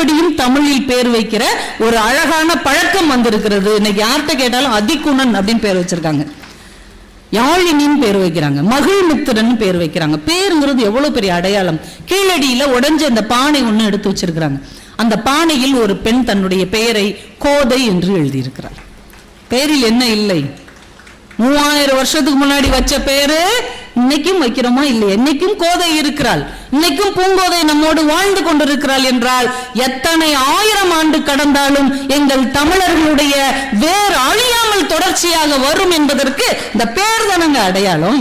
மறுபடியும் தமிழில் பேர் வைக்கிற ஒரு அழகான பழக்கம் வந்திருக்கிறது. இன்னைக்கு யார்கிட்ட கேட்டாலும் அதிகுணன் அப்படின்னு பேர் வச்சிருக்காங்க. யாழினின்னு பேர் வைக்கிறாங்க. மகிழ்மித்திரன் பேர் வைக்கிறாங்க. பேருங்கிறது எவ்வளவு பெரிய அடையாளம். கீழடியில உடஞ்ச அந்த பானை ஒண்ணு எடுத்து வச்சிருக்கிறாங்க. அந்த பானையில் ஒரு பெண் தன்னுடைய பெயரை கோதை என்று எழுதியிருக்கிறார். பெயரில் என்ன இல்லை? மூவாயிரம் வருஷத்துக்கு முன்னாடி வச்ச பேரு இன்னைக்கும் வைக்கிறோமா இல்லை என்னைக்கும் கோதை இருக்கிறாள். இன்னைக்கும் பூங்கோதை நம்மோடு வாழ்ந்து கொண்டிருக்கிறாள் என்றால் எத்தனை ஆயிரம் ஆண்டு கடந்தாலும் எங்கள் தமிழர்களுடைய வேறு அழியாமல் தொடர்ச்சியாக வரும் என்பதற்கு இந்த பேர் தானங்க அடையாளம்.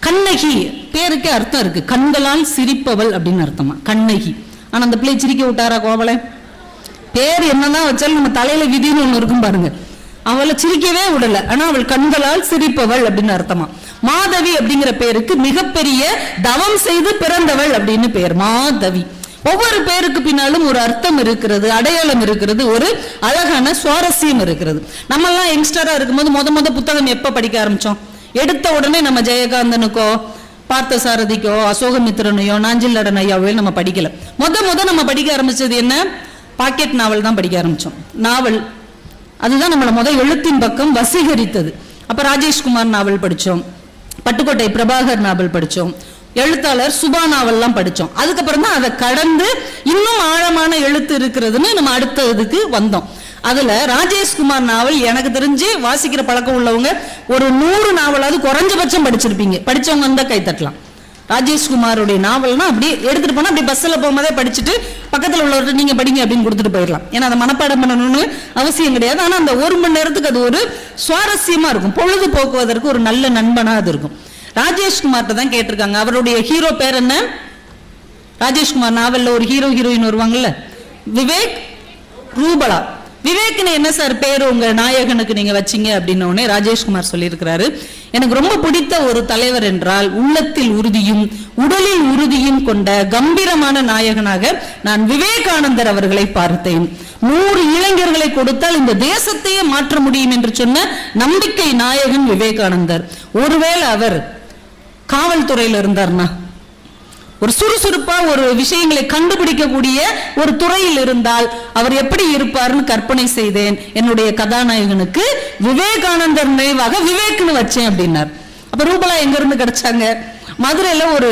கண்ணகி பேருக்கே அர்த்தம் இருக்கு. கண்களால் சிரிப்பவள் அப்படின்னு அர்த்தமா? கண்ணகி. ஆனா அந்த பிள்ளை சிரிக்க விட்டாரா கோவலை? பேர் என்னதான் வச்சாலும் நம்ம தலையில விதின்னு ஒண்ணு இருக்கும் பாருங்க. அவளை சிரிக்கவே விடல. ஆனா அவள் கண்களால் சிரிப்பவள் அப்படின்னு அர்த்தமா? மாதவி அப்படிங்கிற பேருக்கு மிகப்பெரிய தவம் செய்து பிறந்தவள் அப்படின்னு பேர் மாதவி. ஒவ்வொரு பேருக்கு பின்னாலும் ஒரு அர்த்தம் இருக்கிறது அடையாளம் இருக்கிறது ஒரு அழகான சுவாரஸ்யம் இருக்கிறது. நம்ம எல்லாம் யங்ஸ்டரா இருக்கும்போது முத முத புத்தகம் எப்ப படிக்க ஆரம்பிச்சோம்? எடுத்த உடனே நம்ம ஜெயகாந்தனுக்கோ பார்த்த சாரதிக்கோ அசோகமித்திரனையோ நாஞ்சில் நடன ஐயாவையோ நம்ம படிக்கல. முத முத நம்ம படிக்க ஆரம்பிச்சது என்ன? பாக்கெட் நாவல் தான் படிக்க ஆரம்பிச்சோம். நாவல் அதுதான் நம்மள முதல் எழுத்தின் பக்கம் வசீகரித்தது. அப்ப ராஜேஷ்குமார் நாவல் படிச்சோம். பட்டுக்கோட்டை பிரபாகர் நாவல் படிச்சோம். எழுத்தாளர் சுபா நாவல்லாம் படிச்சோம். அதுக்கப்புறம் தான் அதை கடந்து இன்னும் ஆழமான எழுத்து இருக்கிறதுன்னு நம்ம அடுத்த இதுக்கு வந்தோம். அதுல ராஜேஷ்குமார் நாவல் எனக்கு தெரிஞ்சு வாசிக்கிற பழக்கம் உள்ளவங்க ஒரு நூறு நாவலாவது குறைஞ்சபட்சம் படிச்சிருப்பீங்க. படிச்சவங்க வந்தா கை தட்டலாம். ராஜேஷ்குமாருடைய நாவல்னா அப்படியே எடுத்துட்டு போனா அப்படியே பஸ்ல போகும்போதே படிச்சுட்டு பக்கத்துல உள்ளவர்கிட்ட நீங்க படிங்க அப்படின்னு கொடுத்துட்டு போயிடலாம். ஏன்னா அதை மனப்பாடம் பண்ணணும்னு அவசியம் கிடையாது. ஆனா அந்த ஒரு மணி நேரத்துக்கு அது ஒரு சுவாரஸ்யமா இருக்கும். பொழுது போக்குவதற்கு ஒரு நல்ல நண்பனா அது இருக்கும். ராஜேஷ்குமார்ட்ட தான் கேட்டிருக்காங்க. அவருடைய ஹீரோ பேர் என்ன? ராஜேஷ்குமார் நாவல்ல ஒரு ஹீரோ ஹீரோயின் வருவாங்கல்ல? விவேக் ரூபலா. விவேக்னு என்ன சார் பேர் உங்க நாயகனுக்கு நீங்க வச்சீங்க அப்படின்ன உடனே ராஜேஷ்குமார் சொல்லியிருக்கிறாரு. எனக்கு ரொம்ப பிடித்த ஒரு தலைவர் என்றால் உள்ளத்தில் உறுதியும் உடலில் உறுதியும் கொண்ட கம்பீரமான நாயகனாக நான் விவேகானந்தர் அவர்களை பார்த்தேன். நூறு இளைஞர்களை கொடுத்தால் இந்த தேசத்தையே மாற்ற முடியும் என்று சொன்ன நம்பிக்கை நாயகன் விவேகானந்தர். ஒருவேளை அவர் காவல்துறையில இருந்தார்னா? ஒரு சுறுசுறுப்பா ஒரு விஷயங்களை கண்டுபிடிக்கக்கூடிய ஒரு துறையில் இருந்தால் அவர் எப்படி இருப்பார்னு கற்பனை செய்தேன். என்னுடைய கதாநாயகனுக்கு விவேகானந்தர் நினைவாக விவேக்னு வச்சேன் அப்படின்னார். அப்ப ரூபலா எங்க இருந்து கிடைச்சாங்க? மதுரையில ஒரு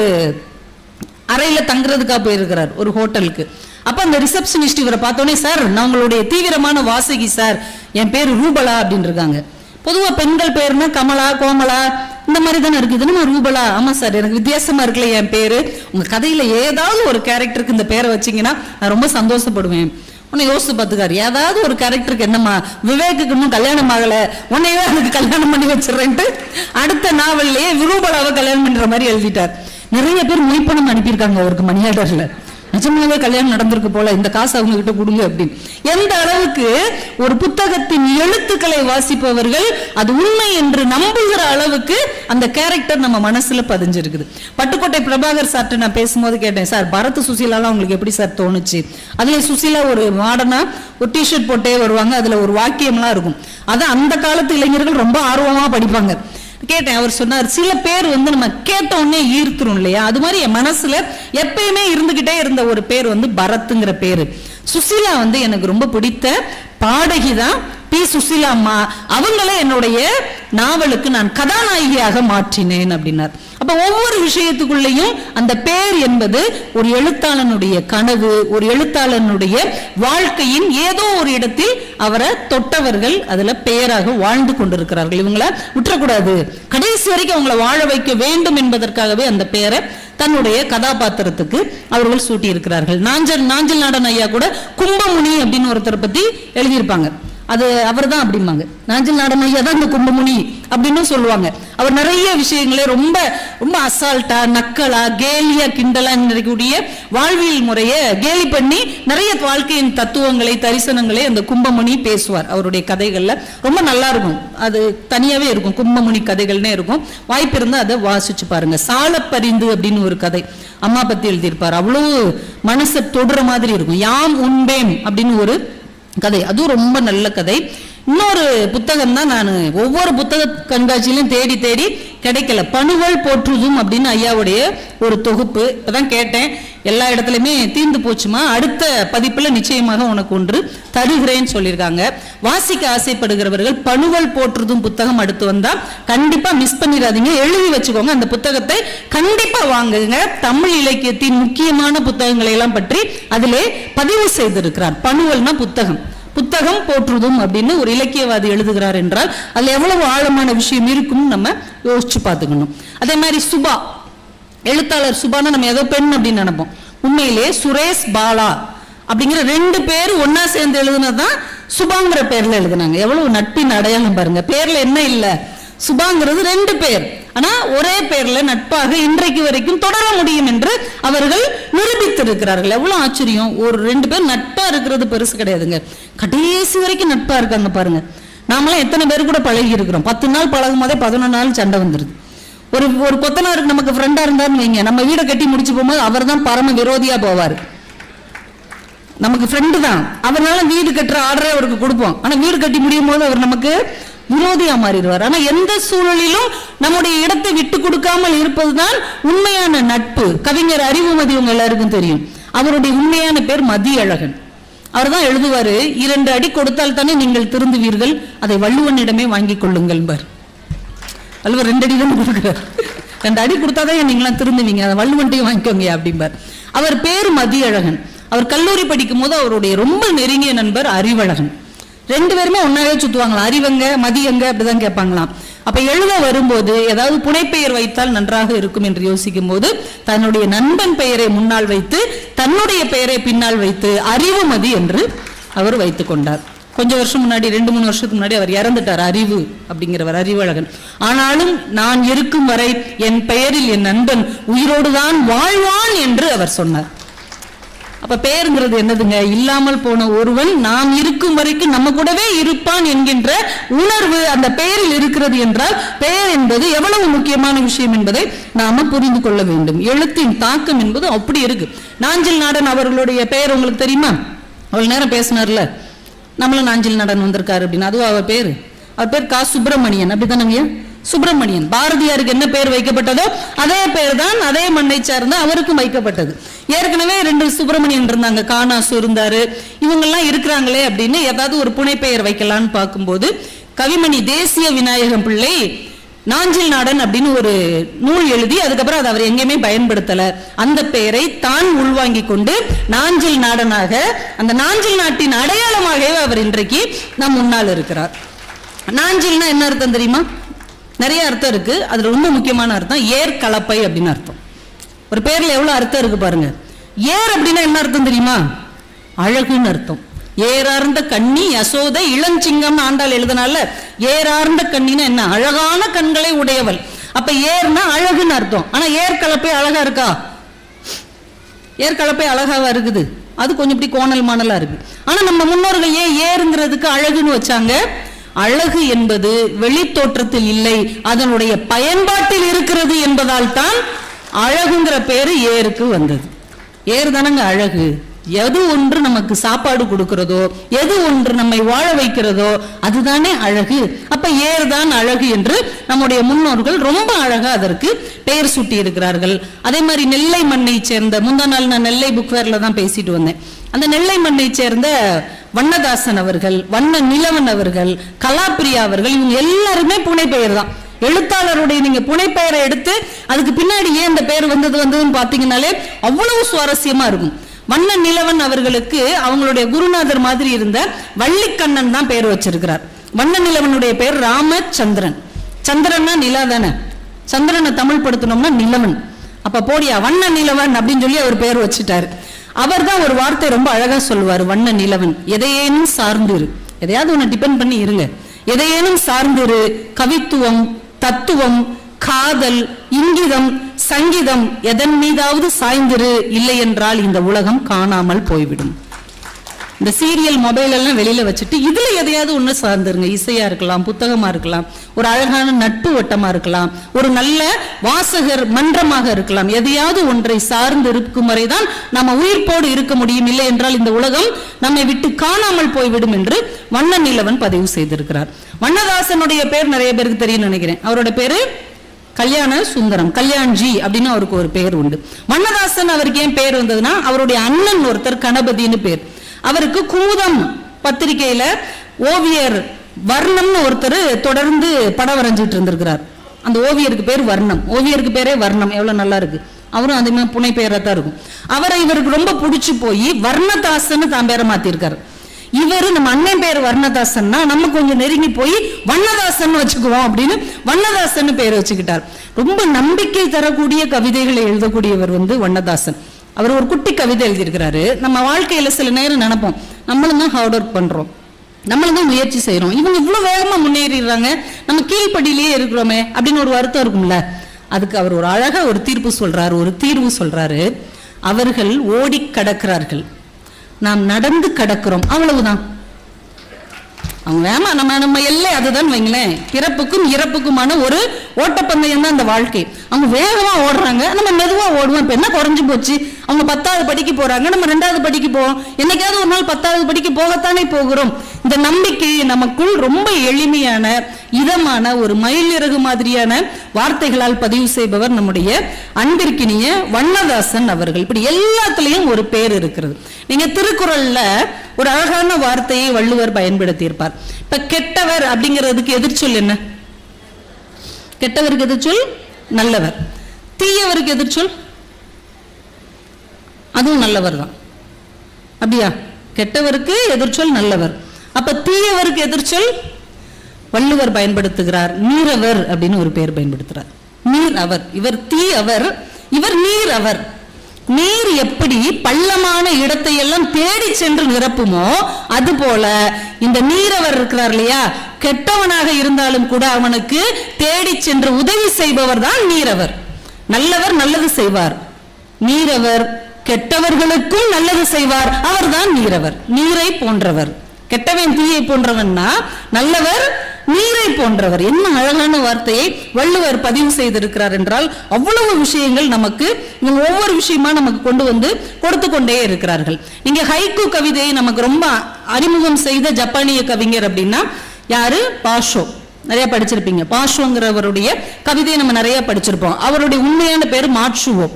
அறையில தங்குறதுக்காக போயிருக்கிறார் ஒரு ஹோட்டலுக்கு. அப்ப அந்த ரிசப்ஷனிஸ்ட் இவரை பார்த்தோன்னே சார் நான் உங்களுடைய தீவிரமான வாசகி சார். என் பேர் ரூபலா அப்படின்னு இருக்காங்க பொதுவா பெண்கள் பேருன்னா கமலா கோமலா இந்த மாதிரி தானே இருக்குது நம்ம ரூபலா? ஆமாம் சார் எனக்கு வித்தியாசமா இருக்குல்ல என் பேர். உங்கள் கதையில் ஏதாவது ஒரு கேரக்டருக்கு இந்த பேரை வச்சீங்கன்னா நான் ரொம்ப சந்தோஷப்படுவேன். உன்னை யோசிச்சு பார்த்துக்காரு. ஏதாவது ஒரு கேரக்டருக்கு என்னம்மா விவேக்குக்கு இன்னும் கல்யாணம் ஆகலை. உன்னையே அதுக்கு கல்யாணம் பண்ணி வச்சிடுறேன்ட்டு அடுத்த நாவல்லையே விரூபலாவை கல்யாணம் பண்ணுற மாதிரி எழுதிட்டார். நிறைய பேர் மொய்ப்பணம் அனுப்பியிருக்காங்க அவருக்கு மணி நிஜமாவே கல்யாணம் நடந்திருக்கு போல இந்த காசு அவங்க கிட்ட கொடுங்க அப்படின்னு. எந்த அளவுக்கு ஒரு புத்தகத்தின் எழுத்துக்களை வாசிப்பவர்கள் அது உண்மை என்று நம்புகிற அளவுக்கு அந்த கேரக்டர் நம்ம மனசுல பதிஞ்சிருக்குது. பட்டுக்கோட்டை பிரபாகர் சார்ட்ட நான் பேசும்போது கேட்டேன் சார் பரத் சுசீலாலாம் உங்களுக்கு எப்படி சார் தோணுச்சு? அதுல சுசீலா ஒரு மாடர்னா ஒரு டிஷர்ட் போட்டே வருவாங்க அதுல ஒரு வாக்கியம்லாம் இருக்கும். அதான் அந்த காலத்து இளைஞர்கள் ரொம்ப ஆர்வமா படிப்பாங்க. கேட்டேன் அவர் சொன்னார் சில பேர் வந்து நம்ம கேட்ட உடனே ஈர்த்துரும் இல்லையா? அது மாதிரி என் மனசுல எப்பயுமே இருந்துகிட்டே இருந்த ஒரு பேர் வந்து பரத்துங்கிற பேரு. சுசிலா வந்து எனக்கு ரொம்ப பிடித்த பாடகி தான் பி சுசீலா அம்மா. அவங்கள என்னுடைய நாவலுக்கு நான் கதாநாயகியாக மாற்றினேன் அப்படின்னார். அப்ப ஒவ்வொரு விஷயத்துக்குள்ளேயும் அந்த பேர் என்பது ஒரு எழுத்தாளனுடைய கனவு ஒரு எழுத்தாளனுடைய வாழ்க்கையின் ஏதோ ஒரு இடத்தில் அவரை தொட்டவர்கள் அதுல பெயராக வாழ்ந்து கொண்டிருக்கிறார்கள். இவங்கள விட்டுறக்கூடாது. கடைசி வரைக்கும் அவங்கள வாழ வைக்க வேண்டும் என்பதற்காகவே அந்த பெயரை தன்னுடைய கதாபாத்திரத்துக்கு அவர்கள் சூட்டி இருக்கிறார்கள் நாஞ்சல் நாஞ்சல் நாடன் ஐயா கூட கும்பமுனி அப்படின்னு ஒருத்தர் பத்தி எழுதியிருப்பாங்க. அது அவர் தான் அப்படிம்பாங்க. நாஞ்சல் நாடன் தான் இந்த கும்பமுனி அப்படின்னு சொல்லுவாங்க. அவர் நிறைய விஷயங்களே ரொம்ப ரொம்ப அசால்ட்டா நக்கலா கேலியா கிண்டலா இருக்கக்கூடிய வாழ்வியல் முறையை கேலி பண்ணி நிறைய வாழ்க்கையின் தத்துவங்களை தரிசனங்களை அந்த கும்பமுனி பேசுவார். அவருடைய கதைகள்ல ரொம்ப நல்லா இருக்கும். அது தனியாவே இருக்கும். கும்பமுனி கதைகள்னே இருக்கும். வாய்ப்பு இருந்தா அதை வாசிச்சு பாருங்க. சாலப்பரிந்து அப்படின்னு ஒரு கதை. அம்மா பத்தி எழுதியிருப்பார். அவ்வளவு மனசை தொடுற மாதிரி இருக்கும். யாம் உண்பேன் அப்படின்னு ஒரு கதை. அதுவும் ரொம்ப நல்ல கதை. இன்னொரு புத்தகம் தான் நான். ஒவ்வொரு புத்தக கண்காட்சியிலும் தேடி தேடி கிடைக்கல. பணுவல் போற்றுதும் அப்படின்னு ஐயாவுடைய ஒரு தொகுப்பு. இப்போதான் கேட்டேன். எல்லா இடத்துலையுமே தீர்ந்து போச்சுமா? அடுத்த பதிப்பில் நிச்சயமாக உனக்கு ஒன்று தருகிறேன்னு சொல்லியிருக்காங்க. வாசிக்க ஆசைப்படுகிறவர்கள் பணுவல் போற்றுதும் புத்தகம் அடுத்து வந்தால் கண்டிப்பாக மிஸ் பண்ணிடாதீங்க. எழுதி வச்சுக்கோங்க. அந்த புத்தகத்தை கண்டிப்பாக வாங்குங்க. தமிழ் இலக்கியத்தின் முக்கியமான புத்தகங்களை எல்லாம் பற்றி அதிலே பதிவு செய்திருக்கிறார். பணுவல்னா புத்தகம். புத்தகம் போற்றுதும் அப்படின்னு ஒரு இலக்கியவாதி எழுதுகிறார் என்றால் அதில் எவ்வளவு ஆழமான விஷயம் இருக்கும்னு நம்ம யோசிச்சு பார்த்துக்கணும். அதே மாதிரி சுபா எழுத்தாளர் சுபானா நம்ம ஏதோ பெண் அப்படின்னு நினைப்போம். உண்மையிலே சுரேஷ் பாலா அப்படிங்கிற ரெண்டு பேர் ஒன்னா சேர்ந்து எழுதுனதுதான் சுபாங்கிற பேர்ல எழுதுனாங்க. எவ்வளவு நட்பின் அடையாளம் பாருங்க. பேர்ல என்ன இல்லை? சுபாங்கிறது ரெண்டு பேர். ஆனா ஒரே பேர்ல நட்பாக இன்றைக்கு வரைக்கும் தொடர முடியும் என்று அவர்கள் நிரூபித்திருக்கிறார்கள். எவ்வளவு ஆச்சரியம். ஒரு ரெண்டு பேர் நட்பா இருக்கிறது பெருசு கிடையாதுங்க. கடைசி வரைக்கும் நட்பா இருக்காங்க பாருங்க. நாமளாம் எத்தனை பேர் கூட பழகி இருக்கிறோம். பத்து நாள் பழகும் போதே பதினொன்று நாள் சண்டை வந்துடுது ஒரு ஒரு கொத்தனாருக்கு நமக்கு ஃப்ரெண்டா இருந்தாருன்னு வைங்க. நம்ம வீடை கட்டி முடிச்சு போகும்போது அவர் தான் பரம விரோதியா போவார். நமக்கு ஃப்ரெண்டு தான். அவர்னால வீடு கட்டுற ஆர்டரே அவருக்கு கொடுப்போம். ஆனா வீடு கட்டி முடியும் போது அவர் நமக்கு விரோதியா மாறிடுவார். ஆனா எந்த சூழலிலும் நம்முடைய இடத்தை விட்டு கொடுக்காமல் இருப்பதுதான் உண்மையான நட்பு. கவிஞர் அறிவுமதி உங்க எல்லாருக்கும் தெரியும். அவருடைய உண்மையான பேர் மதியழகன். அவர் தான் எழுதுவாரு இரண்டு அடி கொடுத்தால் தானே நீங்கள் திருந்துவீர்கள் அதை வள்ளுவனிடமே வாங்கிக் கொள்ளுங்கள் பார் வள்ளுவர் ரெண்டு அடி தான் கொடுக்குறார். ரெண்டு அடி கொடுத்தாதான் நீங்களாம் திருந்துவீங்க அதை வள்ளுவன்ட்டையும் வாங்கிக்கோங்க அப்படிம்பார். அவர் பேர் மதியழகன். அவர் கல்லூரி படிக்கும் போது அவருடைய ரொம்ப நெருங்கிய நண்பர் அறிவழகன். ரெண்டு பேருமே ஒன்னாவே சுத்துவாங்களாம் அறிவங்க மதியங்க அப்படிதான் கேட்பாங்களாம். அப்ப எழுத வரும்போது ஏதாவது புனைப்பெயர் வைத்தால் நன்றாக இருக்கும் என்று யோசிக்கும் போது தன்னுடைய நண்பன் பெயரை முன்னால் வைத்து தன்னுடைய பெயரை பின்னால் வைத்து அறிவுமதி என்று அவர் வைத்துக் கொண்டார். கொஞ்ச வருஷம் முன்னாடி ரெண்டு மூணு வருஷத்துக்கு முன்னாடி அவர் இறந்துட்டார் அறிவு அப்படிங்கிறவர் அறிவழகன். ஆனாலும் நான் இருக்கும் வரை என் பெயரில் என் நண்பன் உயிரோடுதான் வாழ்வான் என்று அவர் சொன்னார். அப்ப பேருங்கிறது என்னதுங்க? இல்லாமல் போன ஒருவன் நாம் இருக்கும் வரைக்கும் நம்ம கூடவே இருப்பான் என்கின்ற உணர்வு அந்த பெயரில் இருக்கிறது என்றால் பெயர் என்பது எவ்வளவு முக்கியமான விஷயம் என்பதை நாம புரிந்து கொள்ள வேண்டும். எழுத்தின் தாக்கம் என்பது அப்படி இருக்கு. நாஞ்சில் நாடன் அவர்களுடைய பெயர் உங்களுக்கு தெரியுமா? அவ்வளவு நேரம் பேசினார்ல. நம்மளும் நாஞ்சில் நாடன் வந்திருக்காரு அப்படின்னு அதுவும் அவர் பேரு? அவர் பேர் கா சுப்பிரமணியன். அப்படிதானங்க சுப்பிரமணியன். பாரதியாருக்கு என்ன பெயர் வைக்கப்பட்டதோ அதே பெயர் தான் அதே மண்ணை சார்ந்த அவருக்கும் வைக்கப்பட்டது. ஏற்கனவே ரெண்டு சுப்பிரமணியன் இருந்தாங்க. காணாசு இருந்தாரு. இவங்கெல்லாம் இருக்கிறாங்களே அப்படின்னு ஏதாவது ஒரு புனை பெயர் வைக்கலாம்னு பார்க்கும்போது கவிமணி தேசிய விநாயகம் பிள்ளை நாஞ்சில் நாடன் அப்படின்னு ஒரு நூல் எழுதி அதுக்கப்புறம் அதை அவர் எங்கேயுமே பயன்படுத்தல. அந்த பெயரை தான் உள்வாங்கி கொண்டு நாஞ்சில் நாடனாக அந்த நாஞ்சில் நாட்டின் அடையாளமாகவே அவர் இன்றைக்கு நம் முன்னால் இருக்கிறார். நாஞ்சில்னா என்ன அர்த்தம் தெரியுமா? நிறைய அர்த்தம் இருக்கு. அதில் ரொம்ப முக்கியமான அர்த்தம் ஏர் கலப்பை அப்படின்னு அர்த்தம். ஒரு பேரில் எவ்வளவு அர்த்தம் இருக்கு பாருங்க. ஏர் அப்படின்னா என்ன அர்த்தம் தெரியுமா? அழகுன்னு அர்த்தம். ஏறார்ந்த கண்ணி யசோதை இளஞ்சிங்கம் ஆண்டாள் எழுதனால ஏறார்ந்த கண்ணினா என்ன? அழகான கண்களை உடையவள். அப்ப ஏர்னா அழகுன்னு அர்த்தம். ஆனா ஏர் கலப்பை அழகா இருக்கா? ஏர் கலப்பை அழகாவா இருக்குது? அது கொஞ்சம் இப்படி கோணல் மாணலா இருக்கு. ஆனா நம்ம முன்னோர்கள் ஏன் ஏறுங்கிறதுக்கு அழகுன்னு வச்சாங்க? அழகு என்பது வெளித்தோற்றத்தில் இல்லை அதனுடைய பயன்பாட்டில் இருக்கிறது என்பதால் தான் அழகுங்கிற பேரு ஏருக்கு வந்தது. ஏர் தானங்க அழகு? எது ஒன்று நமக்கு சாப்பாடு கொடுக்கிறதோ எது ஒன்று நம்மை வாழ வைக்கிறதோ அதுதானே அழகு. அப்ப ஏர் தான் அழகு என்று நம்முடைய முன்னோர்கள் ரொம்ப அழகா அதற்கு பெயர் சூட்டி இருக்கிறார்கள் அதே மாதிரி நெல்லை மண்ணை சேர்ந்த முந்தா நாள் நான் நெல்லை புக் ஃபேர்ல தான் பேசிட்டு வந்தேன். அந்த நெல்லை மண்ணை சேர்ந்த வண்ணதாசன் அவர்கள் வண்ண நிலவன் அவர்கள் கலாப்பிரியா அவர்கள் இவங்க எல்லாருமே புனை பெயர் தான். எழுத்தாளருடைய நீங்க புனைப்பெயரை எடுத்து அதுக்கு பின்னாடி ஏன் இந்த பெயர் வந்தது வந்ததுன்னு பாத்தீங்கன்னாலே அவ்வளவு சுவாரஸ்யமா இருக்கும். வண்ண நிலவன் அவர்களுக்கு அவங்களுடைய குருநாதர் மாதிரி இருந்த வள்ளிக்கண்ணன் தான் பெயர் வச்சிருக்கிறார். வண்ண நிலவனுடைய பெயர் ராமச்சந்திரன். சந்திரன்னா நிலா தானே? சந்திரனை தமிழ் படுத்தணும்னா நிலவன். அப்ப போடியா வண்ண நிலவன் அப்படின்னு சொல்லி அவர் பெயர் வச்சுட்டாரு. அவர் தான் ஒரு வார்த்தை ரொம்ப அழகா சொல்லுவார் வண்ண நிலவன். எதையேனும் சார்ந்திரு. எதையாவது உன்னை டிபெண்ட் பண்ணி இருங்க. எதையேனும் சார்ந்திரு. கவித்துவம் தத்துவம் காதல் இங்கிதம் சங்கீதம் எதன் மீதாவது சாய்ந்திரு இல்லை என்றால் இந்த உலகம் காணாமல் போய்விடும். இந்த சீரியல் மொபைல் எல்லாம் வெளியில வச்சுட்டு இதுல எதையாவது ஒண்ணு சார்ந்துருங்க. இசையா இருக்கலாம் புத்தகமா இருக்கலாம் ஒரு அழகான நட்பு வட்டமா இருக்கலாம் ஒரு நல்ல வாசகர் மன்றமாக இருக்கலாம். எதையாவது ஒன்றை சார்ந்து இருக்கும் வரைதான் நம்ம உயிர்ப்போடு இருக்க முடியும். இல்லை என்றால் இந்த உலகம் நம்மை விட்டு காணாமல் போய்விடும் என்று வண்ண நிலவன் பதிவு செய்திருக்கிறார். வண்ணதாசனுடைய பேர் நிறைய பேருக்கு தெரியும் நினைக்கிறேன். அவரோட பேரு கல்யாண சுந்தரம் கல்யாண்ஜி அப்படின்னு அவருக்கு ஒரு பேர் உண்டு. வண்ணதாசன் அவருக்கு ஏன் பேர் வந்ததுன்னா அவருடைய அண்ணன் ஒருத்தர் கணபதினு பேர். அவருக்கு குமுதம் பத்திரிகையில ஓவியர் வர்ணம்னு ஒருத்தர் தொடர்ந்து படம் வரைஞ்சிட்டு இருந்திருக்கிறார். அந்த ஓவியருக்கு பேர் வர்ணம். ஓவியருக்கு பேரே வர்ணம். எவ்வளவு நல்லா இருக்கு. அவரும் அதே மாதிரி புனை பெயராக தான் இருக்கும். அவரை இவருக்கு ரொம்ப பிடிச்சி போய் வர்ணதாசன்னு தான் பேரை மாத்திருக்காரு. இவரு நம்ம அண்ணன் பேர் வர்ணதாசன்னா நம்ம கொஞ்சம் நெருங்கி போய் வண்ணதாசன் வச்சுக்குவோம் அப்படின்னு வண்ணதாசன் பேர் வச்சுக்கிட்டார். ரொம்ப நம்பிக்கை தரக்கூடிய கவிதைகளை எழுதக்கூடியவர் வந்து வண்ணதாசன். அவர் ஒரு குட்டி கவிதை எழுதியிருக்கிறாரு. நம்ம வாழ்க்கையில சில நேரம் நினைப்போம் நம்மளும் தான் ஹார்ட் ஒர்க் பண்றோம். நம்மளும் தான் முயற்சி செய்யறோம் இவங்க இவ்வளவு வேகமா முன்னேறிடுறாங்க. நம்ம கீழ்ப்படியிலேயே இருக்கிறோமே அப்படின்னு ஒரு வருத்தம் இருக்கும்ல. அதுக்கு அவர் ஒரு அழகா ஒரு தீர்ப்பு சொல்றாரு ஒரு தீர்வு சொல்றாரு. அவர்கள் ஓடி கடக்கிறார்கள். நாம் நடந்து கடக்கிறோம். அவ்வளவுதான். அவங்க வேமா நம்ம நம்ம எல்லை அதுதான் வைங்களேன். பிறப்புக்கும் இறப்புக்குமான ஒரு ஓட்டப்பந்தயம் தான் அந்த வாழ்க்கை. அவங்க வேகமா ஓடுறாங்க. நம்ம மெதுவாக ஓடுவோம். இப்போ என்ன குறைஞ்சு போச்சு? அவங்க பத்தாவது படிக்க போறாங்க. நம்ம ரெண்டாவது படிக்க போவோம் என்னைக்காவது ஒரு நாள் பத்தாவது படிக்க போகத்தானே போகிறோம். இந்த நம்பிக்கை நமக்குள் ரொம்ப எளிமையான இதமான ஒரு மயிலிறகு மாதிரியான வார்த்தைகளால் பதிவு செய்பவர் நம்முடைய அன்பிற்கினிய வண்ணதாசன் அவர்கள். இப்படி எல்லாத்துலயும் ஒரு பேர் இருக்கிறது. நீங்க திருக்குறள்ல ஒரு அழகான வார்த்தையை வள்ளுவர் பயன்படுத்தியிருப்பார். இப்ப கெட்டவர் அப்படிங்கிறதுக்கு எதிர்ச்சொல் என்ன? கெட்டவருக்கு எதிர்ச்சொல் நல்லவர். தீயவருக்கு எதிர்ச்சொல் அதுவும் நல்லவர் தான். அப்படியா? கெட்டவருக்கு எதிர்ச்சொல் நல்லவர். அப்ப தீயவருக்கு எதிர்ச்சொல் வள்ளுவர் பயன்படுத்துகிறார் நீரவர் அப்படின்னு ஒரு பெயர் பயன்படுத்துறார். நீர் அவர் இவர் தீ அவர் இவர் நீர் அவர் நீர் எப்படி பள்ளமான இடத்தை எல்லாம் தேடி சென்று நிரப்புமோ அது போல இந்த நீரவர் இருக்கிறார் இல்லையா? கெட்டவனாக இருந்தாலும் கூட அவனுக்கு தேடி சென்று உதவி செய்பவர் தான் நீரவர். நல்லவர் நல்லது செய்வார். நீரவர் கெட்டவர்களுக்கும் நல்லது செய்வார். அவர்தான் நீரவர். நீரை போன்றவர். கெட்டவன் தீயை போன்றவன்னா நல்லவர் நீரை போன்றவர். என்ன அழகான வார்த்தையை வள்ளுவர் பதிவு செய்திருக்கிறார் என்றால் அவ்வளவு விஷயங்கள் நமக்கு இவங்க ஒவ்வொரு விஷயமா நமக்கு கொண்டு வந்து கொடுத்து கொண்டே இருக்கிறார்கள். நீங்க ஹைக்கு கவிதையை நமக்கு ரொம்ப அறிமுகம் செய்த ஜப்பானிய கவிஞர் அப்படின்னா யாரு? பாஷோ. நிறைய படிச்சிருப்பீங்க. பாஷோங்கிறவருடைய கவிதையை நம்ம நிறைய படிச்சிருப்போம். அவருடைய உண்மையான பேர் மாட்சுவோ.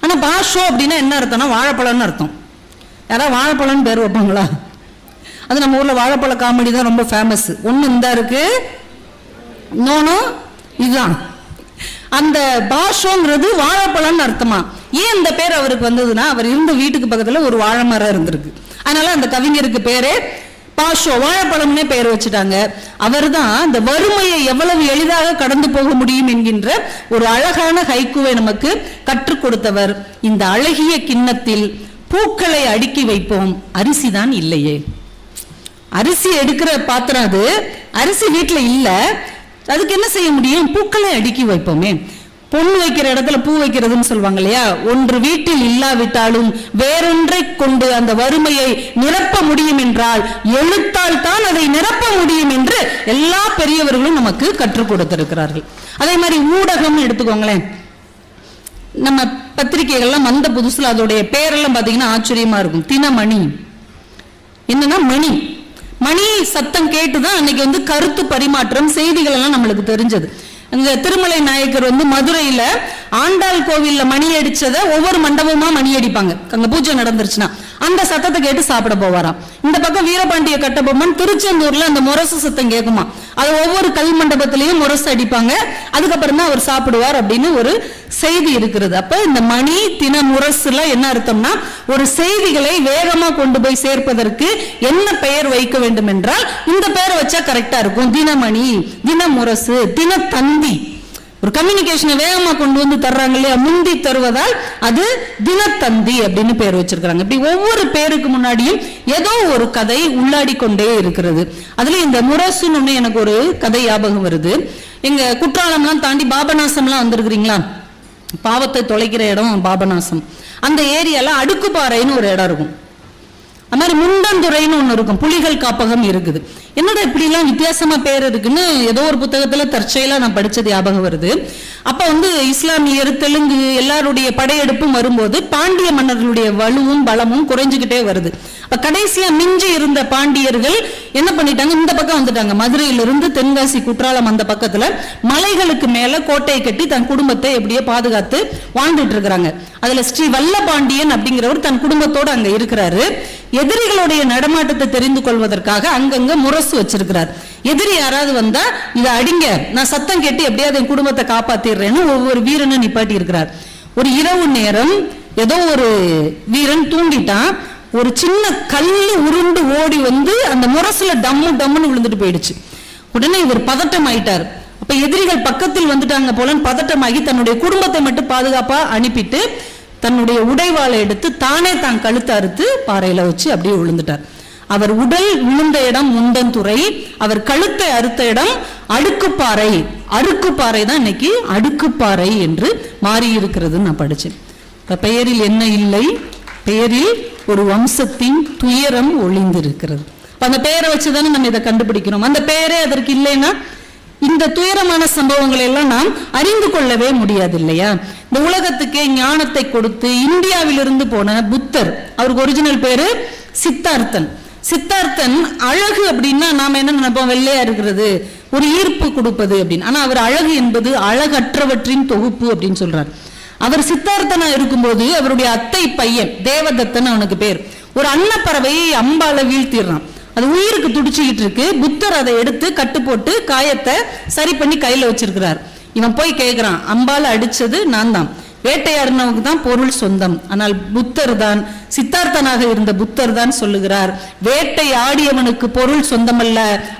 ஆனா பாஷோ அப்படின்னா என்ன அர்த்தம்னா வாழைப்பழம்னு அர்த்தம். யாராவது வாழைப்பழம்னு பேர் வைப்பாங்களா? அது நம்ம ஊரில் வாழைப்பழ காமெடி தான் ரொம்ப ஃபேமஸ் ஒன்று இந்த இருக்கு. இன்னொன்று இதுதான். அந்த பாஷோங்கிறது வாழைப்பழம்னு அர்த்தமா? ஏன் இந்த பேர் அவருக்கு வந்ததுன்னா அவர் இருந்த வீட்டுக்கு பக்கத்தில் ஒரு வாழை மரம் இருந்திருக்கு. அதனால அந்த கவிஞருக்கு பேரே பாஷோ வாழைப்பழம்னே பெயர் வச்சுட்டாங்க. அவர்தான் இந்த வறுமையை எவ்வளவு எளிதாக கடந்து போக முடியும் என்கின்ற ஒரு அழகான ஹைக்குவை நமக்கு கற்றுக் கொடுத்தவர். இந்த அழகிய கிண்ணத்தில் பூக்களை அடுக்கி வைப்போம். அரிசிதான் இல்லையே. அரிசி எடுக்கிற பாத்திரம் அது. அரிசி வீட்டில் இல்லை. அதுக்கு என்ன செய்ய முடியும்? பூக்களை அடுக்கி வைப்போமே. பொண்ணு வைக்கிற இடத்துல பூ வைக்கிறதுன்னு சொல்லுவாங்க இல்லையா? ஒன்று வீட்டில் இல்லாவிட்டாலும் வேறொன்றை கொண்டு அந்த வறுமையை நிரப்ப முடியும் என்றால் எழுத்தால் தான் அதை நிரப்ப முடியும் என்று எல்லா பெரியவர்களும் நமக்கு கற்றுக் கொடுத்திருக்கிறார்கள். அதே மாதிரி ஊடகம் எடுத்துக்கோங்களேன். நம்ம பத்திரிகைகள்லாம் வந்த புதுசுல அதோடைய பேரெல்லாம் பார்த்தீங்கன்னா ஆச்சரியமா இருக்கும். தினமணி. என்னன்னா மணி. மணி சத்தம் கேட்டுதான் அன்னைக்கு வந்து கருத்து பரிமாற்றம் செய்திகள் எல்லாம் நம்மளுக்கு தெரிஞ்சது. இந்த திருமலை நாயக்கர் வந்து மதுரையில ஆண்டாள் கோவில்ல மணி அடிச்சத ஒவ்வொரு மண்டபமா மணி அடிப்பாங்க. அங்க பூஜை நடந்துருச்சுன்னா அந்த சத்தத்தை கேட்டு சாப்பிட போவாராம். இந்த பக்கம் வீரபாண்டிய கட்டபொம்மன் திருச்செந்தூர்ல அந்த முரசு சத்தம் கேட்குமா அது ஒவ்வொரு கல் மண்டபத்திலையும் முரசு அடிப்பாங்க. அதுக்கப்புறம் தான் அவர் சாப்பிடுவார் அப்படின்னு ஒரு செய்தி இருக்கிறது. அப்ப இந்த மணி தின முரசுல என்ன அர்த்தம்னா ஒரு செய்திகளை வேகமா கொண்டு போய் சேர்ப்பதற்கு என்ன பெயர் வைக்க வேண்டும் என்றால் இந்த பெயரை வச்சா கரெக்டா இருக்கும். தினமணி தினமுரசு தினத்தந்தி ஒரு கம்யூனிகேஷனை வேகமாக கொண்டு வந்து தர்றாங்க இல்லையா? முந்தி தருவதால் அது தினத்தந்தி அப்படின்னு பேர் வச்சிருக்கிறாங்க. இப்படி ஒவ்வொரு பேருக்கு முன்னாடியும் ஏதோ ஒரு கதை உள்ளாடி கொண்டே இருக்கிறது. அதுல இந்த முரசுன்னு எனக்கு ஒரு கதை ஞாபகம் வருது. எங்க குற்றாலம்லாம் தாண்டி பாபநாசம்லாம் வந்திருக்கிறீங்களா? பாவத்தை தொலைக்கிற இடம் பாபநாசம். அந்த ஏரியால அடுக்குப்பாறைன்னு ஒரு இடம் இருக்கும். அது மாதிரி முண்டந்துறைன்னு ஒன்று இருக்கும். புலிகள் காப்பகம் இருக்குது. என்னடா இப்படி எல்லாம் வித்தியாசமா பேர் இருக்குன்னு ஏதோ ஒரு புத்தகத்துல தற்செயலா நான் படித்தது ஞாபகம் வருது. அப்போ வந்து இஸ்லாமியர் தெலுங்கு எல்லாருடைய படையெடுப்பும் வரும்போது பாண்டிய மன்னர்களுடைய வலுவும் பலமும் குறைஞ்சுக்கிட்டே வருது. அப்ப கடைசியா மிஞ்சி இருந்த பாண்டியர்கள் என்ன பண்ணிட்டாங்க? இந்த பக்கம் வந்துட்டாங்க. மதுரையிலிருந்து தென்காசி குற்றாலம் அந்த பக்கத்துல மலைகளுக்கு மேலே கோட்டையை கட்டி தன் குடும்பத்தை எப்படியோ பாதுகாத்து வாழ்ந்துட்டு இருக்கிறாங்க. அதுல ஸ்ரீ வல்ல பாண்டியன் அப்படிங்கிறவர் தன் குடும்பத்தோட அங்கே இருக்கிறாரு. எதிரிகளுடைய நடமாட்டத்தை தெரிந்து கொள்வதற்காக அங்கங்க முரசு வச்சிருக்கிறார். எதிரி யாராவது வந்தா இதை அடிங்க நான் சத்தம் கேட்டு எப்படியாவது என் குடும்பத்தை காப்பாத்திடுறேன்னு ஒவ்வொரு வீரனும் நிப்பாட்டி இருக்கிறார். ஒரு இரவு நேரம் ஏதோ ஒரு வீரன் தூங்கிட்டான். ஒரு சின்ன கல்லு உருண்டு ஓடி வந்து அந்த முரசுல டம்மு டம்முன்னு விழுந்துட்டு போயிடுச்சு. உடனே இவர் பதட்டம் ஆயிட்டார். அப்ப எதிரிகள் பக்கத்தில் வந்துட்டாங்க போலன்னு பதட்டமாகி தன்னுடைய குடும்பத்தை மட்டும் பாதுகாப்பா அனுப்பிட்டு தன்னுடைய உடைவாளை எடுத்து தானே தான் கழுத்து அறுத்து பாறையில வச்சு அப்படியே விழுந்துட்டார் அவர் உடல் விழுந்த இடம் முந்தந்துறை அவர் கழுத்தை அறுத்த இடம் அடுக்குப்பாறை. அடுக்குப்பாறை தான் இன்னைக்கு அடுக்குப்பாறை என்று மாறி இருக்கிறதுன்னு நான் படிச்சேன். பெயரில் என்ன இல்லை? பெயரில் ஒரு வம்சத்தின் துயரம் ஒளிந்திருக்கிறது. அந்த பெயரை வச்சுதானே நம்ம இதை கண்டுபிடிக்கிறோம். அந்த பெயரே அதற்கு இல்லைன்னா இந்த துயரமான சம்பவங்களை எல்லாம் நாம் அறிந்து கொள்ளவே முடியாது இல்லையா இந்த உலகத்துக்கே ஞானத்தை கொடுத்து இந்தியாவிலிருந்து போன புத்தர் அவருக்கு ஒரிஜினல் பேரு சித்தார்த்தன். சித்தார்த்தன் அழகு அப்படின்னா நாம என்ன நினைப்போம்? வெள்ளையா இருக்கிறது ஒரு ஈர்ப்பு கொடுப்பது அப்படின்னு. ஆனா அவர் அழகு என்பது அழகற்றவற்றின் தொகுப்பு அப்படின்னு சொல்றார். அவர் சித்தார்த்தனா இருக்கும்போது அவருடைய அத்தை பையன் தேவதத்தன் அவனுக்கு பேர். ஒரு அன்னப்பறவையை அம்பால வீழ்த்திடுறான். அது உயிருக்கு துடிச்சுக்கிட்டு இருக்கு. புத்தர் அதை எடுத்து கட்டு போட்டு காயத்தை சரி பண்ணி கையில வச்சிருக்கிறார். இவன் போய் கேட்கிறான் அம்பால அடிச்சது நான் தான். வேட்டையாடினவங்க தான் பொருள் சொந்தம். ஆனால் புத்தர் தான் சித்தார்த்தனாக இருந்த புத்தர் தான் சொல்லுகிறார். வேட்டையாடியவனுக்கு பொருள் சொந்தமல்ல.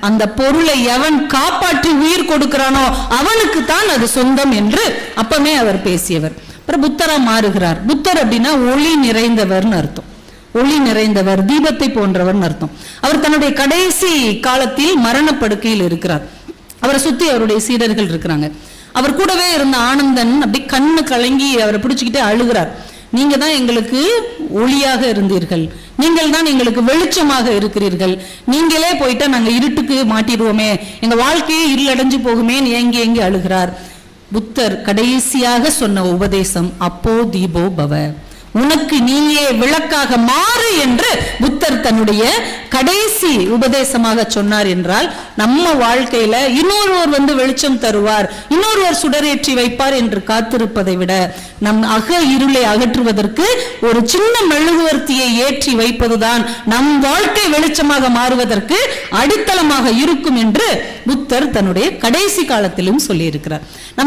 அந்த பொருளை எவன் காப்பாற்றி உயிர் கொடுக்கிறானோ அவனுக்கு தான் அது சொந்தம் என்று அப்பமே அவர் பேசியவர். அப்புறம் புத்தரா மாறுகிறார். புத்தர் அப்படின்னா ஒளி நிறைந்தவர்னு அர்த்தம். ஒளி நிறைந்தவர் தீபத்தை போன்றவர்னு அர்த்தம். அவர் தன்னுடைய கடைசி காலத்தில் மரணப்படுக்கையில் இருக்கிறார். அவரை சுத்தி அவருடைய சீடர்கள் இருக்கிறாங்க. அவர் கூடவே இருந்த ஆனந்தன் அப்படி கண்ணு கலங்கி அவரை பிடிச்சுக்கிட்டே அழுகிறார். நீங்க தான் எங்களுக்கு ஒளியாக இருந்தீர்கள். நீங்கள் தான் எங்களுக்கு வெளிச்சமாக இருக்கிறீர்கள். நீங்களே போயிட்டா நாங்க இருட்டுக்கு மாட்டிடுவோமே. எங்க வாழ்க்கையே இருளடைஞ்சு போகுமே ஏங்கி ஏங்கி அழுகிறார். புத்தர் கடைசியாக சொன்ன உபதேசம் அப்போ தீபோ பவ உனக்கு நீயே விளக்காக மாறு என்று புத்தர் தன்னுடைய கடைசி உபதேசமாக சொன்னார் என்றால் நம்ம வாழ்க்கையில இன்னொருவர் வந்து வெளிச்சம் தருவார் இன்னொருவர் சுடரேற்றி வைப்பார் என்று காத்திருப்பதை விட நம் அக இருளை அகற்றுவதற்கு ஒரு சின்ன மெழுகுவர்த்தியை ஏற்றி வைப்பதுதான் நம் வாழ்க்கை வெளிச்சமாக மாறுவதற்கு அடித்தளமாக இருக்கும் என்று புத்தர் தன்னுடைய கடைசி காலத்திலும் சொல்லியிருக்கிறார்.